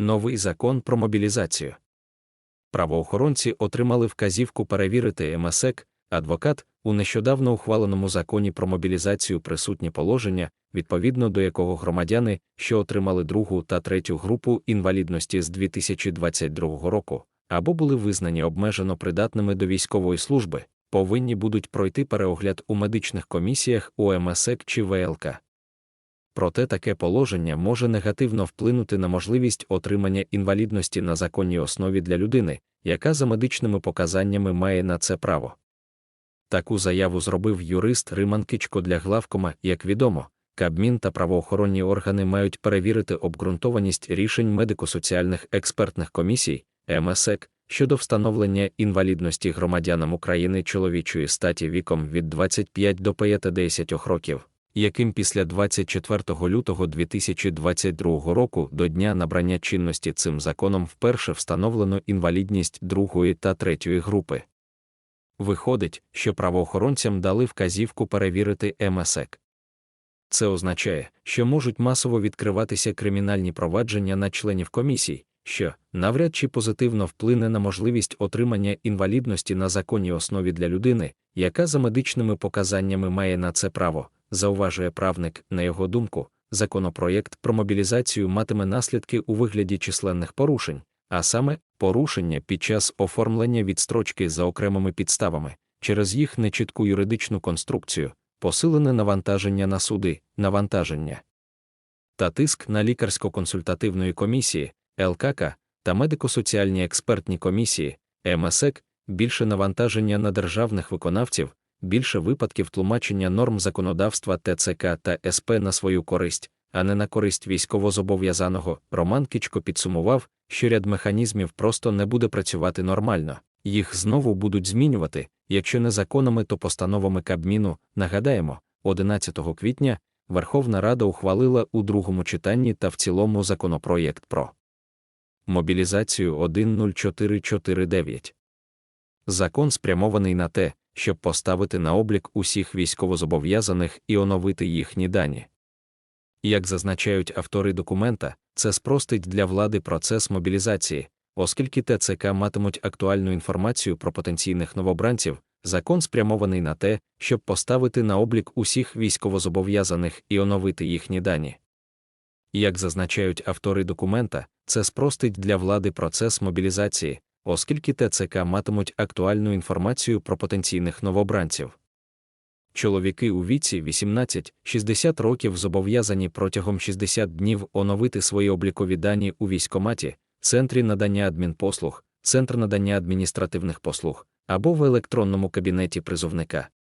новий закон про мобілізацію. Правоохоронці отримали вказівку перевірити МСЕК, адвокат, у нещодавно ухваленому законі про мобілізацію присутнє положення, відповідно до якого громадяни, що отримали другу та третю групу інвалідності з 2022 року, або були визнані обмежено придатними до військової служби, повинні будуть пройти переогляд у медичних комісіях у МСЕК чи ВЛК. Проте таке положення може негативно вплинути на можливість отримання інвалідності на законній основі для людини, яка за медичними показаннями має на це право. Таку заяву зробив юрист Риман Кичко для главкома, як відомо, Кабмін та правоохоронні органи мають перевірити обґрунтованість рішень медико-соціальних експертних комісій МСЕК щодо встановлення інвалідності громадянам України чоловічої статі віком від 25 до 50 років, яким після 24 лютого 2022 року до дня набрання чинності цим законом вперше встановлено інвалідність другої та третьої групи. Виходить, що правоохоронцям дали вказівку перевірити МСЕК. Це означає, що можуть масово відкриватися кримінальні провадження на членів комісій, що навряд чи позитивно вплине на можливість отримання інвалідності на законній основі для людини, яка за медичними показаннями має на це право, зауважує правник, на його думку, законопроєкт про мобілізацію матиме наслідки у вигляді численних порушень, а саме порушення під час оформлення відстрочки за окремими підставами, через їх нечітку юридичну конструкцію, посилене навантаження на суди, навантаження та тиск на лікарсько-консультативної комісії, ЛКК та медико-соціальні експертні комісії, МСЕК, більше навантаження на державних виконавців, більше випадків тлумачення норм законодавства ТЦК та СП на свою користь, а не на користь військовозобов'язаного. Роман Кічко підсумував, що ряд механізмів просто не буде працювати нормально, їх знову будуть змінювати, якщо не законами, то постановами Кабміну. Нагадаємо, 11 квітня Верховна Рада ухвалила у другому читанні та в цілому законопроєкт про мобілізацію 10449. Закон спрямований на те, щоб поставити на облік усіх військовозобов'язаних і оновити їхні дані. Як зазначають автори документа, це спростить для влади процес мобілізації, оскільки ТЦК матимуть актуальну інформацію про потенційних новобранців, закон спрямований на те, щоб поставити на облік усіх військовозобов'язаних і оновити їхні дані. Як зазначають автори документа, це спростить для влади процес мобілізації, оскільки ТЦК матимуть актуальну інформацію про потенційних новобранців. Чоловіки у віці 18-60 років зобов'язані протягом 60 днів оновити свої облікові дані у військоматі, центрі надання адмінпослуг, центр надання адміністративних послуг або в електронному кабінеті призовника.